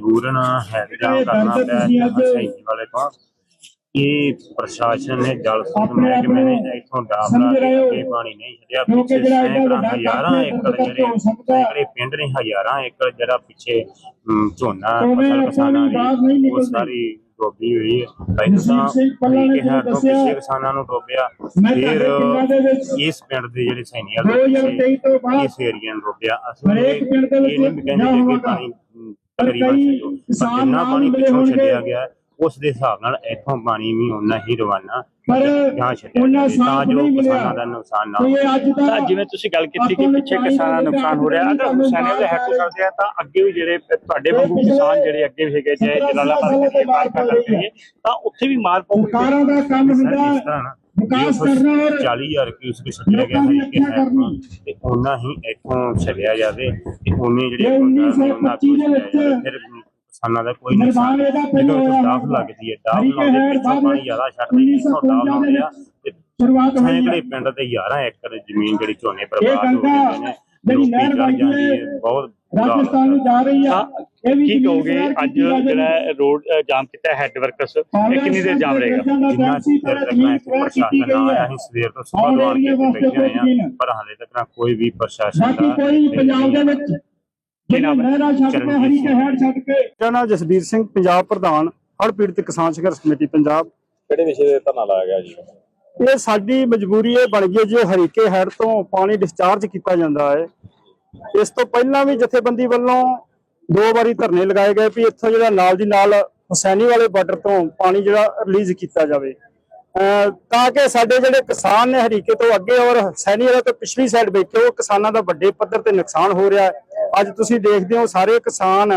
ਮਜਬੂਰਨ head ਜਾਮ ਕਰਨਾ ਪਿਆ ਸਹੀ ਵਾਲੇ ਤੋਂ। ਇਹ ਪ੍ਰਸ਼ਾਸਨ ਨੇ ਜਲ ਸਰੋਤ ਮਹਿਕਮੇ ਨੇ ਇੱਥੋਂ ਡਾਬਲਾ ਕੇ ਪਾਣੀ ਨਹੀਂ ਛੱਡਿਆ ਪਿੱਛੇ ਸੈਂਕੜਾਂ ਹਜ਼ਾਰਾਂ ਏਕੜ ਜਿਹੜੇ ਸੈਂਕੜੇ ਪਿੰਡ ਨੇ ਹਜ਼ਾਰਾਂ ਏਕੜ ਜਿਹੜਾ ਪਿੱਛੇ ਝੋਨਾ ਫਸਲ ਕਿਸਾਨਾਂ ਦੀ ਉਹ ਸਾਰੀ ਡੋਬੀ ਹੋਈ ਹੈ। ਪਹਿਲਾਂ ਤਾਂ ਇਹ ਹੈ ਤੋਂ ਪਿੱਛੇ ਕਿਸਾਨਾਂ ਨੂੰ ਡੋਬਿਆ। ਫਿਰ ਇਸ ਪਿੰਡ ਦੇ ਜਿਹੜੇ ਪਿੱਛੇ ਇਸ ਏਰੀਆ ਨੂੰ ਡੋਬਿਆ। ਅਸੀਂ ਇਹ ਨਹੀਂ ਕਹਿੰਦੇ ਕਿ ਪਾਣੀ ਤਕਰੀਬਨ ਜਿੰਨਾ ਪਾਣੀ ਪਿੱਛੋਂ ਛੱਡਿਆ ਗਿਆ ਉਸ ਦੇ ਹਿਸਾਬ ਨਾਲ ਇੱਥੋਂ ਪਾਣੀ ਵੀ ਉਨਾ ਹੀ ਰਵਾਨਾ ਪਰ ਉਹਨਾਂ ਸਾਥ ਜੋ ਨਹੀਂ ਮਿਲਿਆ। ਕਿਸਾਨਾਂ ਦਾ ਨੁਕਸਾਨ ਨਾ ਕੋਈ ਹੋਵੇ। ਅੱਜ ਤਾਂ ਦਾ ਜਿਵੇਂ ਤੁਸੀਂ ਗੱਲ ਕੀਤੀ ਕਿ ਪਿੱਛੇ ਕਿਸਾਨਾਂ ਦਾ ਨੁਕਸਾਨ ਹੋ ਰਿਹਾ ਅਗਰ ਹੁਸੈਨੇ ਦੇ ਤੋਂ ਕਰਦੇ ਆ ਤਾਂ ਅੱਗੇ ਵੀ ਜਿਹੜੇ ਤੁਹਾਡੇ ਵਾਂਗੂ ਕਿਸਾਨ ਜਿਹੜੇ ਅੱਗੇ ਵੀ ਹੈਗੇ ਜੇ ਜਲਾਲਾਬਾਦ ਦੇ ਮਾਰ ਕਰਦੇ ਤਾਂ ਉੱਥੇ ਵੀ ਮਾਰ ਪਊਗੀ। ਸਰਕਾਰਾਂ ਦਾ ਕੰਮ ਹੁੰਦਾ ਵਿਕਾਸ ਕਰਨਾ ਔਰ 40000 ਕਿਊਸਕ ਛੱਡਿਆ ਗਿਆ ਹੈ ਕਿ ਹੈ ਤੇ ਉਹਨਾਂ ਹੀ ਇੱਥੋਂ ਛੱਡਿਆ ਜਾਵੇ ਤੇ ਉਹਨੇ ਜਿਹੜੇ ਇਹ ਉਹਨਾਂ ਨੂੰ ਉਹਨਾਂ 1925 ਦੇ ਵਿੱਚ ਫਿਰ ਕਿਸਾਨਾਂ ਦਾ ਕੋਈ ਨੁਕਸਾਨ ਜਦੋਂ ਹੋਇਆ ਡਾਫ ਲੱਗਦੀ ਹੈ ਡਾਫ ਲਾਉਂਦੇ ਪਿੱਛੋਂ ਪਾਣੀ ਜ਼ਿਆਦਾ ਛੱਡਦੇ ਇੱਥੋਂ ਡਾਫ 1955 ਲਾਉਂਦੇ ਆ ਤੇ ਸ਼ੁਰੂਆਤ ਹੋਈ ਹੈ। ਪਿੰਡ ਤੇ 11 ਏਕੜ ਜ਼ਮੀਨ ਜਿਹੜੀ ਝੋਨੇ ਇਹ ਬਰਬਾਦ ਹੋ ਜਾਂਦੇ ਨੇ ਜਿਹੜੀ ਨਹਿਰ ਵਗਦੀ ਹੈ ਬਹੁਤ ਰਾਜਸਥਾਨ ਨੂੰ ਜਾ ਰਹੀ ਆ ਇਹ ਵੀ ਕੀ ਕਹੋਗੇ? ਅੱਜ। ਜਿਹੜਾ ਰੋਡ ਜਾਮ ਕੀਤਾ ਹੈਡ ਵਰਕਰਸ ਇਹ ਕਿੰਨੀ ਦੇਰ ਜਾਮ ਰਹੇਗਾ? ਜਿੰਨਾ ਚਿਰ ਤੱਕ ਮੈਂ ਪ੍ਰਸ਼ਾਸਨ ਨਾ ਆਇਆ ਅਸੀਂ ਸਵੇਰ ਤੋਂ ਸਵੇਰ ਆਣ ਕੇ ਬੈਠੇ ਆ ਪਰ ਹਾਲੇ ਤੱਕ ਨਾ ਕੋਈ ਵੀ ਪ੍ਰਸ਼ਾਸਨ ਦਾ ਕੋਈ ਪੰਜਾਬ ਦੇ ਵਿੱਚ ਮੇਰਾ ਨਾਮ ਜਸਬੀਰ ਸਿੰਘ ਪੰਜਾਬ ਪ੍ਰਧਾਨ ਹੜ੍ਹ ਪੀੜਤ ਕਿਸਾਨ ਸੰਘਰਸ਼ ਕਮੇਟੀ ਪੰਜਾਬ। ਕਿਹੜੇ ਵਿਸ਼ੇ ਤੇ ਧਰਨਾ ਲਾਇਆ ਗਿਆ ਜੀ? ਇਹ ਸਾਡੀ ਮਜਬੂਰੀ ਇਹ ਬਣ ਗਈ ਜੇ ਹਰੀਕੇ ਹੈਡ ਤੋਂ ਪਾਣੀ ਡਿਸਚਾਰਜ ਕੀਤਾ ਜਾਂਦਾ ਹੈ। ਇਸ ਤੋਂ ਪਹਿਲਾਂ ਵੀ ਜਥੇਬੰਦੀ ਵੱਲੋਂ ਦੋ ਵਾਰੀ ਧਰਨੇ ਲਗਾਏ ਗਏ ਵੀ ਇੱਥੋਂ ਜਿਹੜਾ ਨਾਲ ਦੀ ਨਾਲ ਹੁਸੈਨੀ ਵਾਲੇ ਬਾਰਡਰ ਤੋਂ ਪਾਣੀ ਜਿਹੜਾ ਰਿਲੀਜ਼ ਕੀਤਾ ਜਾਵੇ। ਤਾਂ ਕਿ ਸਾਡੇ ਜਿਹੜੇ ਕਿਸਾਨ ਨੇ ਹਰੀਕੇ ਤੋਂ ਅੱਗੇ ਔਰ ਹੁਸੈਨੀ ਵਾਲੇ ਤੋਂ ਪਿਛਲੀ ਸਾਈਡ ਬੈਠੇ, ਉਹ ਕਿਸਾਨਾਂ ਦਾ ਵੱਡੇ ਪੱਧਰ ਤੇ ਨੁਕਸਾਨ ਹੋ ਰਿਹਾ ਅੱਜ ਤੁਸੀਂ ਦੇਖਦੇ ਹੋ ਸਾਰੇ ਕਿਸਾਨ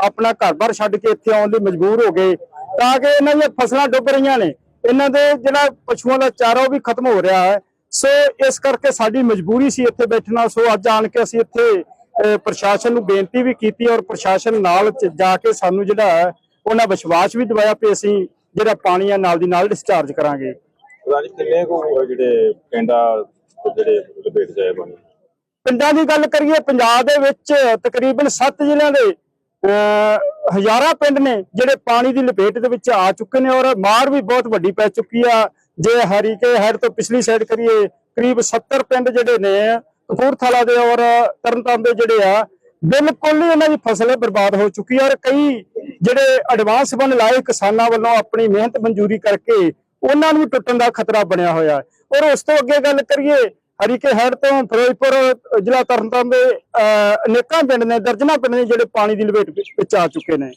ਆਪਣਾ ਘਰ-ਬਾਰ ਛੱਡ ਕੇ ਇੱਥੇ ਆਉਣ ਲਈ ਮਜਬੂਰ ਹੋ ਗਏ। ਤਾਂ ਕਿ ਇਹਨਾਂ ਦੀਆਂ ਫਸਲਾਂ ਡੁੱਬ ਰਹੀਆਂ ਨੇ। ਇਹਨਾਂ ਦੇ ਜਿਹੜਾ ਪਸ਼ੂਆਂ ਦਾ ਚਾਰਾ ਉਹ ਵੀ ਖਤਮ ਹੋ ਰਿਹਾ ਹੈ। ਸੋ ਇਸ ਕਰਕੇ ਸਾਡੀ ਮਜਬੂਰੀ ਸੀ ਇੱਥੇ ਬੈਠਣਾ। ਸੋ ਅੱਜ ਆਣ ਕੇ ਅਸੀਂ ਇੱਥੇ ਪ੍ਰਸ਼ਾਸਨ ਨੂੰ ਬੇਨਤੀ ਵੀ ਕੀਤੀ ਔਰ ਪ੍ਰਸ਼ਾਸਨ ਨਾਲ ਜਾ ਕੇ ਸਾਨੂੰ ਜਿਹੜਾ ਉਹਨਾਂ ਵਿਸ਼ਵਾਸ ਵੀ ਦਿਵਾਇਆ ਕਿ ਅਸੀਂ ਜਿਹੜਾ ਪਾਣੀ ਹੈ ਨਾਲ ਦੀ ਨਾਲ ਡਿਸਚਾਰਜ ਕਰਾਂਗੇ। ਰਾਜ ਕਿੰਨੇ ਕੋ ਜਿਹੜੇ ਪਿੰਡਾਂ ਜਿਹੜੇ ਲਪੇਟ ਜਾਏ ਬਣੇ? ਪਿੰਡਾਂ ਦੀ ਗੱਲ ਕਰੀਏ ਪੰਜਾਬ ਦੇ ਵਿੱਚ ਤਕਰੀਬਨ 7 ਜ਼ਿਲ੍ਹਿਆਂ ਦੇ ਹਜ਼ਾਰਾਂ ਪਿੰਡ ਨੇ ਜਿਹੜੇ ਪਾਣੀ ਦੀ ਲਪੇਟ ਦੇ ਵਿੱਚ ਆ ਚੁੱਕੇ ਨੇ ਔਰ ਮਾਰ ਵੀ ਬਹੁਤ ਵੱਡੀ ਪੈ ਚੁੱਕੀ ਆ। ਜੇ ਹਰੀਕੇ ਹੈਡ ਤੋਂ ਪਿਛਲੀ ਸਾਈਡ ਕਰੀਏ ਕਰੀਬ 70 ਪਿੰਡ ਜਿਹੜੇ ਨੇ ਕਪੂਰਥਲਾ ਦੇ ਔਰ ਤਰਨਤਾਰਨ ਦੇ ਜਿਹੜੇ ਆ ਬਿਲਕੁਲ ਹੀ ਇਹਨਾਂ ਦੀ ਫਸਲ ਬਰਬਾਦ ਹੋ ਚੁੱਕੀ ਔਰ ਕਈ ਜਿਹੜੇ ਐਡਵਾਂਸ ਬਣ ਲਾਏ ਕਿਸਾਨਾਂ ਵੱਲੋਂ ਆਪਣੀ ਮਿਹਨਤ ਮਨਜ਼ੂਰੀ ਕਰਕੇ ਉਹਨਾਂ ਨੂੰ ਟੁੱਟਣ ਦਾ ਖਤਰਾ ਬਣਿਆ ਹੋਇਆ ਔਰ ਉਸ ਤੋਂ ਅੱਗੇ ਗੱਲ ਕਰੀਏ ਹਰੀਕੇ ਹੈਡ ਤੋਂ ਫਿਰੋਜ਼ਪੁਰ ਜ਼ਿਲ੍ਹਾ ਤਰਨਤਾਰਨ ਦੇ ਅਨੇਕਾਂ ਪਿੰਡ ਨੇ ਦਰਜਨਾਂ ਪਿੰਡ ਨੇ ਜਿਹੜੇ ਪਾਣੀ ਦੀ ਲਪੇਟ ਵਿੱਚ ਵਿੱਚ ਆ ਚੁੱਕੇ ਨੇ।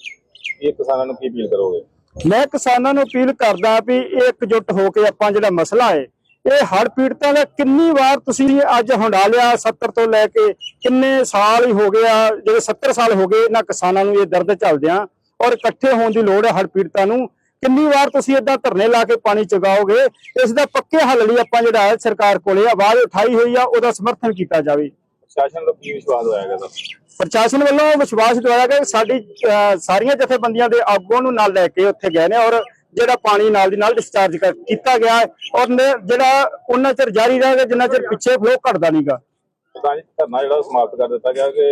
ਇਹ ਕਿਸਾਨਾਂ ਨੂੰ ਕੀ ਅਪੀਲ ਕਰੋਗੇ? ਮੈਂ ਕਿਸਾਨਾਂ ਨੂੰ ਅਪੀਲ ਕਰਦਾ ਵੀ ਇਹ ਇਕਜੁੱਟ ਹੋ ਕੇ ਆਪਾਂ ਜਿਹੜਾ ਮਸਲਾ ਹੈ ਇਹ ਹੜ੍ਹ ਪੀੜਤਾਂ ਦਾ ਕਿੰਨੀ ਵਾਰ ਤੁਸੀਂ ਅੱਜ ਹੰਡਾ ਲਿਆ 70 ਤੋਂ ਲੈ ਕੇ ਕਿੰਨੇ ਸਾਲ ਹੀ ਹੋ ਗਏ ਆ ਜਿਹੜੇ 70 ਸਾਲ ਹੋ ਗਏ ਇਹਨਾਂ ਕਿਸਾਨਾਂ ਨੂੰ ਇਹ ਦਰਦ ਚੱਲਦਿਆਂ ਔਰ ਇਕੱਠੇ ਹੋਣ ਦੀ ਲੋੜ ਹੈ ਹੜ੍ਹ ਪੀੜਤਾਂ ਨੂੰ। ਕਿੰਨੀ ਵਾਰ ਤੁਸੀਂ ਏਦਾਂ ਧਰਨੇ ਲਾ ਕੇ ਪਾਣੀ ਚੁਗਾਓਗੇ? ਇਸ ਦਾ ਪੱਕੇ ਹੱਲ ਲਈ ਆਪਾਂ ਜਿਹੜਾ ਹੈ ਸਰਕਾਰ ਕੋਲੇ ਆਵਾਜ਼ ਉਠਾਈ ਹੋਈ ਆ ਉਹਦਾ ਸਮਰਥਨ ਕੀਤਾ ਜਾਵੇ। ਪ੍ਰਸ਼ਾਸਨ ਨੂੰ ਕੀ ਵਿਸ਼ਵਾਸ ਹੋਇਆਗਾ ਸਰ ਪ੍ਰਸ਼ਾਸਨ ਵੱਲੋਂ ਵਿਸ਼ਵਾਸ ਦਿਵਾਇਆ ਗਿਆ ਕਿ ਸਾਡੀ ਸਾਰੀਆਂ ਜਥੇਬੰਦੀਆਂ ਦੇ ਆਗੂਆਂ ਨੂੰ ਨਾਲ ਲੈ ਕੇ ਉੱਥੇ ਗਏ ਨੇ ਔਰ ਜਿਹੜਾ ਪਾਣੀ ਨਾਲ ਦੀ ਨਾਲ ਡਿਸਚਾਰਜ ਕੀਤਾ ਗਿਆ ਹੈ ਔਰ ਜਿਹੜਾ ਉਹਨਾਂ ਚਿਰ ਜਾਰੀ ਰਹੇਗਾ ਜਿੰਨਾ ਚਿਰ ਪਿੱਛੇ ਫਲੋ ਘਟਦਾ ਨਹੀਂਗਾ। ਤਾਂ ਜੀ ਧਰਨਾ ਜਿਹੜਾ ਉਹ ਸਮਾਪਤ ਕਰ ਦਿੱਤਾ ਗਿਆ ਕਿ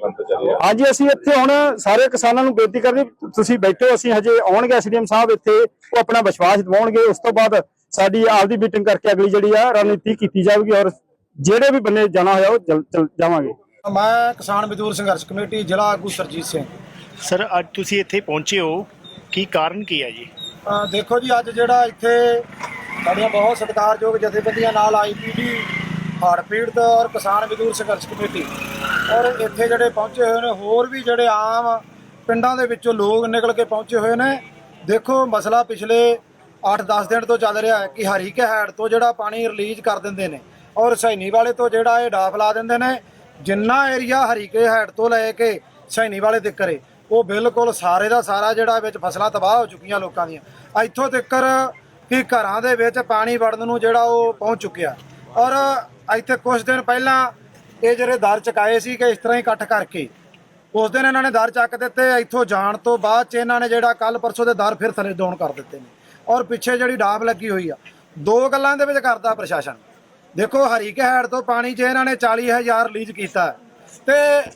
ਮੰਤਰ ਚੱਲਿਆ ਹਾਂਜੀ ਅਸੀਂ ਇੱਥੇ ਹੁਣ ਸਾਰੇ ਕਿਸਾਨਾਂ ਨੂੰ ਬੇਨਤੀ ਕਰਦੇ ਵੀ ਤੁਸੀਂ ਬੈਠੋ ਅਸੀਂ ਹਜੇ ਆਉਣਗੇ ਐਸਡੀਐਮ ਸਾਹਿਬ ਇੱਥੇ ਉਹ ਆਪਣਾ ਵਿਸ਼ਵਾਸ ਦਿਵਾਉਣਗੇ। ਉਸ ਤੋਂ ਬਾਅਦ ਸਾਡੀ ਆਪਦੀ ਮੀਟਿੰਗ ਕਰਕੇ ਅਗਲੀ ਜਿਹੜੀ ਆ ਰਣਨੀਤੀ ਕੀਤੀ ਜਾਵੇਗੀ ਔਰ ਜਿਹੜੇ ਵੀ ਬੰਨੇ ਜਾਣਾ ਹੋਇਆ ਉਹ ਜਾਵਾਂਗੇ। ਮੈਂ ਕਿਸਾਨ ਮਜ਼ਦੂਰ ਸੰਘਰਸ਼ ਕਮੇਟੀ ਜ਼ਿਲ੍ਹਾ ਆਗੂ ਸਰਜੀਤ ਸਿੰਘ। ਸਰ ਅੱਜ ਤੁਸੀਂ ਇੱਥੇ ਪਹੁੰਚੇ ਹੋ। ਕੀ ਕਾਰਨ ਕੀ ਹੈ ਜੀ? ਦੇਖੋ ਜੀ, ਅੱਜ ਜਿਹੜਾ ਇੱਥੇ ਸਾਡੀਆਂ ਬਹੁਤ ਸਤਿਕਾਰਯੋਗ ਜਥੇਬੰਦੀਆਂ ਨਾਲ ਆਈਪੀਡੀ ਹੜ੍ਹ ਪੀੜਤ ਔਰ ਕਿਸਾਨ ਮਜ਼ਦੂਰ ਸੰਘਰਸ਼ ਕਮੇਟੀ। ਔਰ ਇੱਥੇ ਜਿਹੜੇ ਪਹੁੰਚੇ ਹੋਏ ਨੇ, ਹੋਰ ਵੀ ਜਿਹੜੇ ਆਮ ਪਿੰਡਾਂ ਦੇ ਵਿੱਚੋਂ ਲੋਕ ਨਿਕਲ ਕੇ ਪਹੁੰਚੇ ਹੋਏ ਨੇ। ਦੇਖੋ, ਮਸਲਾ ਪਿਛਲੇ 8-10 ਦਿਨ ਤੋਂ ਚੱਲ ਰਿਹਾ ਹੈ ਕਿ ਹਰੀਕੇ ਹੈਡ ਤੋਂ ਜਿਹੜਾ ਪਾਣੀ ਰਿਲੀਜ਼ ਕਰ ਦਿੰਦੇ ਨੇ ਔਰ ਸੈਣੀ ਵਾਲੇ ਤੋਂ ਜਿਹੜਾ ਇਹ ਡਾਫ ਲਾ ਦਿੰਦੇ ਨੇ, ਜਿੰਨਾ ਏਰੀਆ ਹਰੀਕੇ ਹੈਡ ਤੋਂ ਲੈ ਕੇ ਸੈਣੀ ਵਾਲੇ ਤੱਕ ਕਰੇ। ਉਹ ਬਿਲਕੁਲ ਸਾਰੇ ਦਾ ਸਾਰਾ ਜਿਹੜਾ ਵਿੱਚ ਫਸਲਾਂ ਤਬਾਹ ਹੋ ਚੁੱਕੀਆਂ ਲੋਕਾਂ ਦੀਆਂ। ਇੱਥੋਂ ਤੱਕਰ ਕਿ ਘਰਾਂ ਦੇ ਵਿੱਚ ਪਾਣੀ ਵੜਨ ਨੂੰ ਜਿਹੜਾ ਉਹ ਪਹੁੰਚ ਚੁੱਕਿਆ। ਔਰ ਇੱਥੇ ਕੁਝ ਦਿਨ ਪਹਿਲਾਂ ਇਹ ਜਿਹੜੇ ਦਰ ਚੁਕਾਏ ਸੀ ਕਿ ਇਸ ਤਰ੍ਹਾਂ ਹੀ ਇਕੱਠ ਕਰਕੇ। ਉਸ ਦਿਨ ਇਹਨਾਂ ਨੇ ਦਰ ਚੱਕ ਦਿੱਤੇ, ਇੱਥੋਂ ਜਾਣ ਤੋਂ ਬਾਅਦ ਚ ਇਹਨਾਂ ਨੇ ਜਿਹੜਾ ਕੱਲ ਪਰਸੋਂ ਦੇ ਦਰ ਫਿਰ ਥੱਲੇ ਡਾਊਨ ਕਰ ਦਿੱਤੇ ਨੇ। ਔਰ ਪਿੱਛੇ ਜਿਹੜੀ ਡਾਬ ਲੱਗੀ ਹੋਈ ਆ, ਦੋ ਗੱਲਾਂ ਦੇ ਵਿੱਚ ਕਰਦਾ ਪ੍ਰਸ਼ਾਸਨ। ਦੇਖੋ ਹਰੀਕੇ ਹੈਡ ਤੋਂ ਪਾਣੀ ਜੇ ਇਹਨਾਂ ਨੇ 40000 ਰਿਲੀਜ਼ ਕੀਤਾ। ਤੇ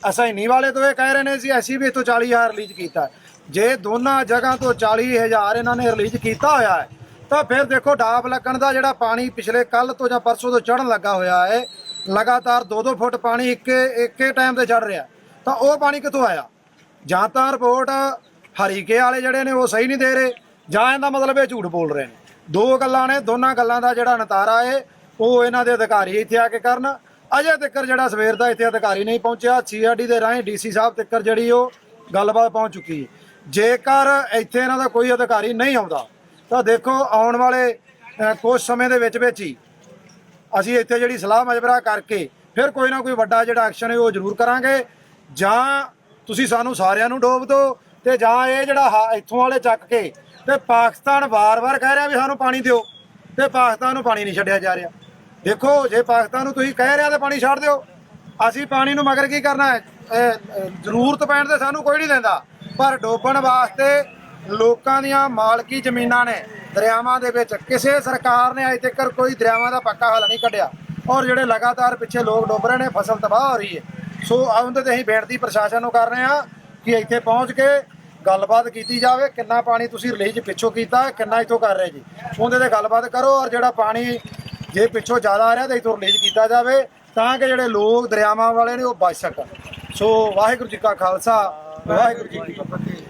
ਅਸੈਨੀ ਵਾਲੇ ਤੋਂ ਇਹ ਕਹਿ ਰਹੇ ਨੇ ਜੀ, ਅਸੀਂ ਵੀ ਇਥੋਂ 40000 ਰਿਲੀਜ਼ ਕੀਤਾ ਜੇ ਦੋਨਾਂ ਜਗ੍ਹਾ ਤੋਂ 40000 ਇਹਨਾਂ ਨੇ ਰਿਲੀਜ਼ ਕੀਤਾ ਹੋਇਆ ਹੈ, ਤਾਂ ਫਿਰ ਦੇਖੋ ਡਾਬ ਲੱਗਣ ਦਾ ਜਿਹੜਾ ਪਾਣੀ ਪਿਛਲੇ ਕੱਲ ਤੋਂ ਜਾਂ ਪਰਸੋਂ ਤੋਂ ਚੜਨ ਲੱਗਾ ਹੋਇਆ ਹੈ, ਲਗਾਤਾਰ 2-2 ਫੁੱਟ ਪਾਣੀ ਇੱਕੇ ਇੱਕੇ ਟਾਈਮ ਤੇ ਚੜ ਰਿਹਾ। ਤਾਂ ਉਹ ਪਾਣੀ ਕਿੱਥੋਂ ਆਇਆ? ਜਾਂ ਤਾਂ ਰਿਪੋਰਟ ਹਰੀਕੇ ਵਾਲੇ ਜਿਹੜੇ ਨੇ ਉਹ ਸਹੀ ਨਹੀਂ ਦੇ ਰਹੇ, ਜਾਂ ਇਹਦਾ ਮਤਲਬ ਇਹ ਝੂਠ ਬੋਲ ਰਹੇ ਨੇ। ਦੋ ਗੱਲਾਂ ਨੇ, ਦੋਨਾਂ ਗੱਲਾਂ ਦਾ ਜਿਹੜਾ ਨਤਾਰਾ ਏ ਉਹ ਇਹਨਾਂ ਦੇ ਅਧਿਕਾਰੀ ਇੱਥੇ ਆ ਕੇ ਕਰਨ ਅਜੇ ਤੱਕ ਜਿਹੜਾ ਸਵੇਰ ਦਾ ਇੱਥੇ ਅਧਿਕਾਰੀ ਨਹੀਂ ਪਹੁੰਚਿਆ ਸੀਆਰਡੀ ਦੇ ਰਾਹੀਂ ਡੀਸੀ ਸਾਹਿਬ ਤੱਕ ਜਿਹੜੀ ਉਹ ਗੱਲਬਾਤ ਪਹੁੰਚ ਚੁੱਕੀ। ਹੈ ਜੇਕਰ ਇੱਥੇ ਇਹਨਾਂ ਦਾ ਕੋਈ ਅਧਿਕਾਰੀ ਨਹੀਂ ਆਉਂਦਾ ਤਾਂ ਦੇਖੋ ਆਉਣ ਵਾਲੇ ਅ, ਕੁਝ ਸਮੇਂ ਦੇ ਵਿੱਚ ਵਿੱਚ ਹੀ ਅਸੀਂ ਇੱਥੇ ਜਿਹੜੀ ਸਲਾਹ ਮਸ਼ਵਰਾ ਕਰਕੇ ਫਿਰ ਕੋਈ ਨਾ ਕੋਈ ਵੱਡਾ ਜਿਹੜਾ ਐਕਸ਼ਨ ਹੈ ਉਹ ਜ਼ਰੂਰ ਕਰਾਂਗੇ। ਜਾਂ ਤੁਸੀਂ ਸਾਨੂੰ ਸਾਰਿਆਂ ਨੂੰ ਡੋਬ ਦਿਓ ਤੇ ਜਾਂ ਇਹ ਜਿਹੜਾ ਹਾ- ਇੱਥੋਂ ਵਾਲੇ ਚੱਕ ਕੇ ਤੇ ਪਾਕਿਸਤਾਨ ਵਾਰ-ਵਾਰ ਕਹਿ ਰਿਹਾ ਵੀ ਸਾਨੂੰ ਪਾਣੀ ਦਿਓ ਤੇ ਪਾਕਿਸਤਾਨ ਨੂੰ ਪਾਣੀ ਨਹੀਂ ਛੱਡਿਆ ਜਾ ਰਿਹਾ। ਦੇਖੋ, ਜੇ ਪਾਕਿਸਤਾਨ ਨੂੰ ਤੁਸੀਂ ਕਹਿ ਰਿਹਾ ਤੇ ਪਾਣੀ ਛੱਡ ਦਿਓ। ਅਸੀਂ ਪਾਣੀ ਨੂੰ ਮਗਰ ਕੀ ਕਰਨਾ ਹੈ? ਜ਼ਰੂਰਤ ਪੈਣ ਤੇ ਸਾਨੂੰ ਕੋਈ ਨਹੀਂ ਦਿੰਦਾ ਪਰ ਡੋਬਣ ਵਾਸਤੇ ਲੋਕਾਂ ਦੀਆਂ ਮਾਲਕੀ ਜ਼ਮੀਨਾਂ ਨੇ ਦਰਿਆਵਾਂ ਦੇ ਵਿੱਚ। ਕਿਸੇ ਸਰਕਾਰ ਨੇ ਅਜੇ ਤੱਕ ਕੋਈ ਦਰਿਆਵਾਂ ਦਾ ਪੱਕਾ ਹੱਲ ਨਹੀਂ ਕੱਢਿਆ। ਔਰ ਜਿਹੜੇ ਲਗਾਤਾਰ ਪਿੱਛੇ ਲੋਕ ਡੁੱਬ ਰਹੇ ਨੇ, ਫਸਲ ਤਬਾਹ ਹੋ ਰਹੀ ਹੈ। ਸੋ ਆਉਂਦੇ ਤੇ ਅਸੀਂ ਬੇਨਤੀ ਪ੍ਰਸ਼ਾਸਨ ਨੂੰ ਕਰ ਰਹੇ ਹਾਂ ਕਿ ਇੱਥੇ ਪਹੁੰਚ ਕੇ ਗੱਲਬਾਤ ਕੀਤੀ ਜਾਵੇ। ਕਿੰਨਾ ਪਾਣੀ ਤੁਸੀਂ ਰਿਲੀਜ਼ ਪਿੱਛੋਂ ਕੀਤਾ, ਕਿੰਨਾ ਇੱਥੋਂ ਕਰ ਰਹੇ ਜੀ। ਉਹਦੇ ਤੇ ਗੱਲਬਾਤ ਕਰੋ ਔਰ ਜਿਹੜਾ ਪਾਣੀ ਜੇ ਪਿੱਛੋਂ ਜ਼ਿਆਦਾ ਆ ਰਿਹਾ ਤਾਂ ਇੱਥੋਂ ਰਿਲੀਜ਼ ਕੀਤਾ ਜਾਵੇ, ਤਾਂ ਕਿ ਜਿਹੜੇ ਲੋਕ ਦਰਿਆਵਾਂ ਵਾਲੇ ਨੇ ਉਹ ਬਚ ਸਕਣ। ਸੋ ਵਾਹਿਗੁਰੂ ਜੀ ਕਾ ਖਾਲਸਾ, ਵਾਹਿਗੁਰੂ ਜੀ ਕੀ ਫਤਿਹ।